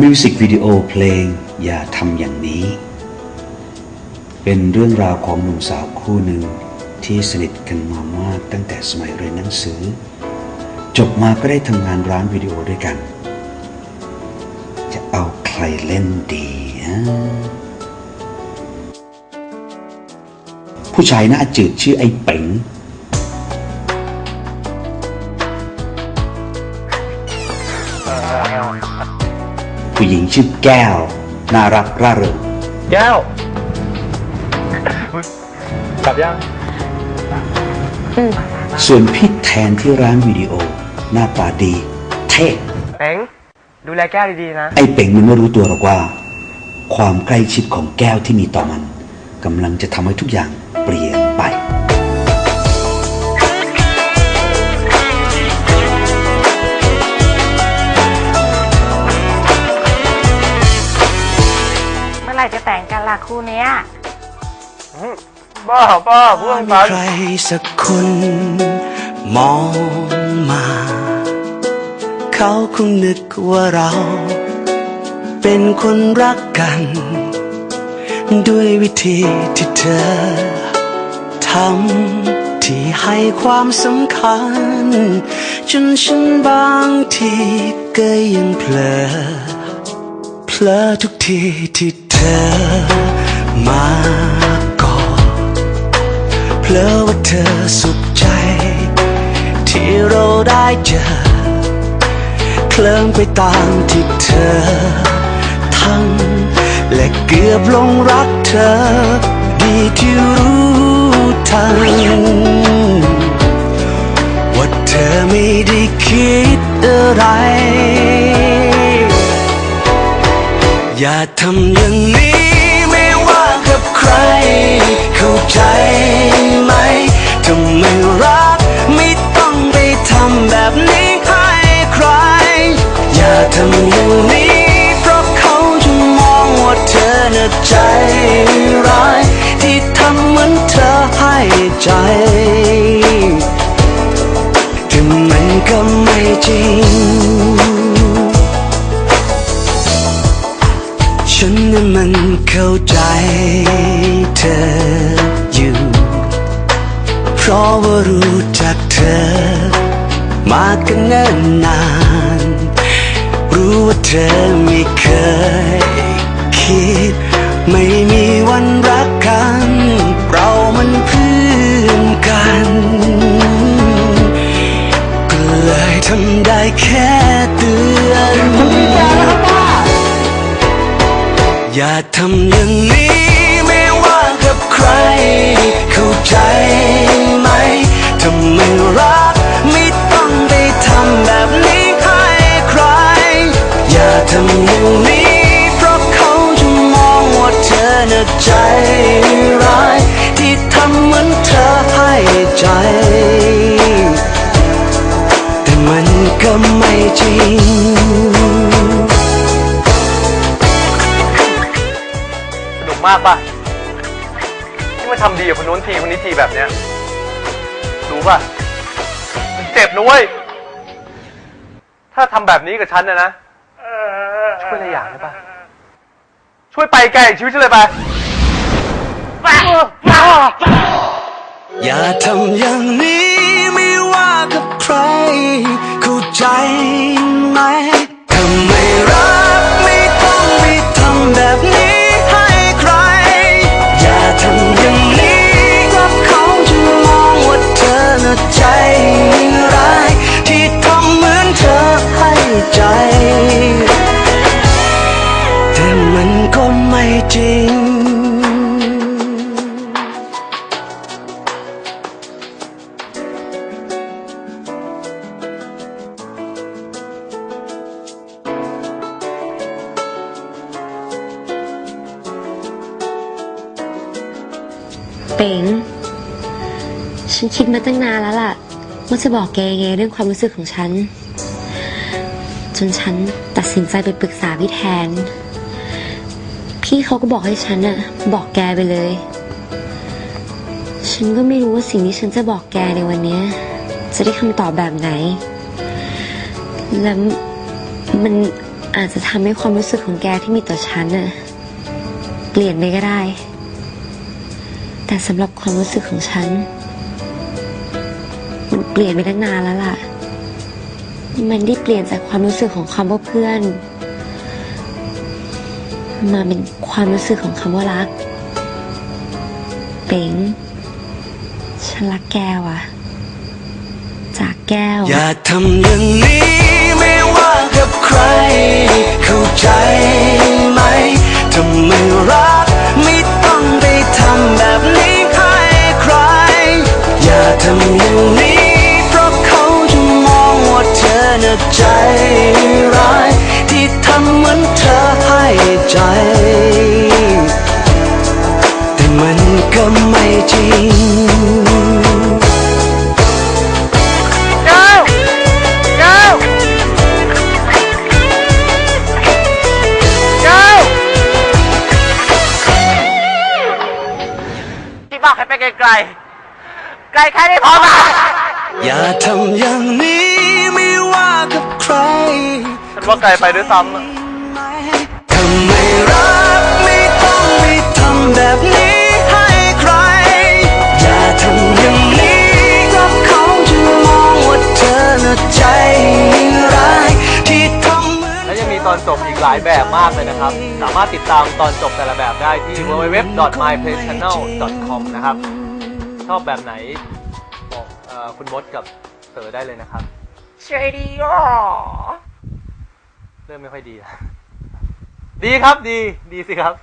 มิวสิกวิดีโอเพลงอย่าทำอย่างนี้ เป็นเรื่องราวของหนุ่มสาวคู่หนึ่งที่สนิทกันมามากตั้งแต่สมัยเรียนหนังสือ จบมาก็ได้ทำงานร้านวิดีโอด้วยกัน จะเอาใครเล่นดีฮะผู้ชายหน้าจืดชื่อไอ้เป๋ง ผู้หญิงชื่อแก้ว น่ารักร่าเริงแก้วกลับยังส่วนพี่แทนที่ร้านวิดีโอ หน้าตาดี เท่เอ็งดูแลแก้วดีๆนะ ไอ้เป่งมันไม่รู้ตัวหรอกว่า ความใกล้ชิดของแก้วที่มีต่อมันกำลังจะทำให้ทุกอย่างเปลี่ยนไป ร่จะแต่งกันล่ะคู่เนี้ย บ้าบ้าเพื่อนมีกันใครสักคน มองมา เขาคงนึกว่าเรา เป็นคนรักกัน ด้วยวิธีที่เธอทำที่ให้ความสำคัญ จนฉันบางทีก็ยังเผลอเพ ลอทุกทีที่เธอมากอดเพลอว่าเธอสุขใจ ที่เราได้เจอ เคลิ้มไปตามที่เธอทำและเกือบลงรักเธอ ดีที่รู้ทันว่าเธอไม่ได้คิดอะไร อย่าทำอย่างนี้ไม่ว่ากับใคร เข้าใจไหมถ้าไม่รักไม่ต้องไปทำแบบนี้ให้ใคร อย่าทำอย่างนี้ เพราะเขาจะมองว่าเธอน่ะใจร้าย ที่ทำเหมือนเธอให้ใจแต่มันก็ไม่จริง นั้นมันเข้าใจเธออยู่ เพราะว่ารู้จักเธอ มากันเนิ่นนาน รู้ว่าเธอไม่เคย อย่าทำอย่างนี้ไม่ว่ากับใคร เข้าใจไหมถ้าไม่รักไม่ต้องไปทำแบบนี้ให้ใคร อย่าทำอย่างนี้ เพราะเขาจะมองว่าเธอน่ะใจร้าย ที่ทำเหมือนเธอให้ใจ แต่มันก็ไม่จริงากป่ะที่มาทำดีกับคนนู้นทีคนนี้ทีแบบเนี้ยรู้ป่ะมันเจ็บนะเว้ยถ้าทำแบบนี้กับฉันนะนะช่วยอะไรอย่างได้ป่ะช่วยไปแกอีกชีวิตฉันเลยไปอย่าทำอย่างนี้ มันก็ไม่จริง เป๋ง ฉันคิดมาตั้งนานแล้วล่ะ ว่าจะบอกแกยังไงเรื่องความรู้สึกของฉัน จนฉันตัดสินใจไปปรึกษาพี่แทน พี่เขาก็บอกให้ฉันน่ะบอกแกไปเลย ฉันก็ไม่รู้ว่าสิ่งที่ฉันจะบอกแกในวันนี้จะได้คำตอบแบบไหน และมันอาจจะทำให้ความรู้สึกของแกที่มีต่อฉันน่ะเปลี่ยนไปก็ได้ แต่สำหรับความรู้สึกของฉัน มันเปลี่ยนไปตั้งนานแล้วล่ะ มันได้เปลี่ยนจากความรู้สึกของคำว่าเพื่อน มาเป็นความรู้สึกของคำว่ารักเป๋งฉันรักแกว่ะ จากแก้ว อย่าทำอย่างนี้ไม่ว่ากับใคร เข้าใจไหมถ้าไม่รักไม่ต้องไปทำแบบนี้ให้ใคร อย่าทำอย่างนี้ เพราะเขาจะมองว่าเธอน่ะใจร้ายที่ทำเหมือนเธอ ให้ใจ แต่มันก็ไม่จริงแก้วแก้วแก้วที่บอกให้ไปไกลๆไกลแค่นี้พอป่ะอย่าทำอย่างนี้ไม่ว่ากับใครฉันว่าไกลไปด้วยซ้ำอะทำไม รักไม่ต้องไปทำแบบนี้ให้ใคร อย่าทำอย่างนี้ก็เขาจะมองว่าเธอน่ะใจร้ายที่ทำเหมือน และยังมีตอนจบอีกหลายแบบมากเลยนะครับ สามารถติดตามตอนจบแต่ละแบบได้ที่ www.myplaychannel.com นะครับ ชอบแบบไหนบอกเอ่อคุณมดกับเต๋อได้เลยนะครับช่วยดีอะ เริ่มไม่ค่อยดีแล้ว ดีครับดีดีสิครับ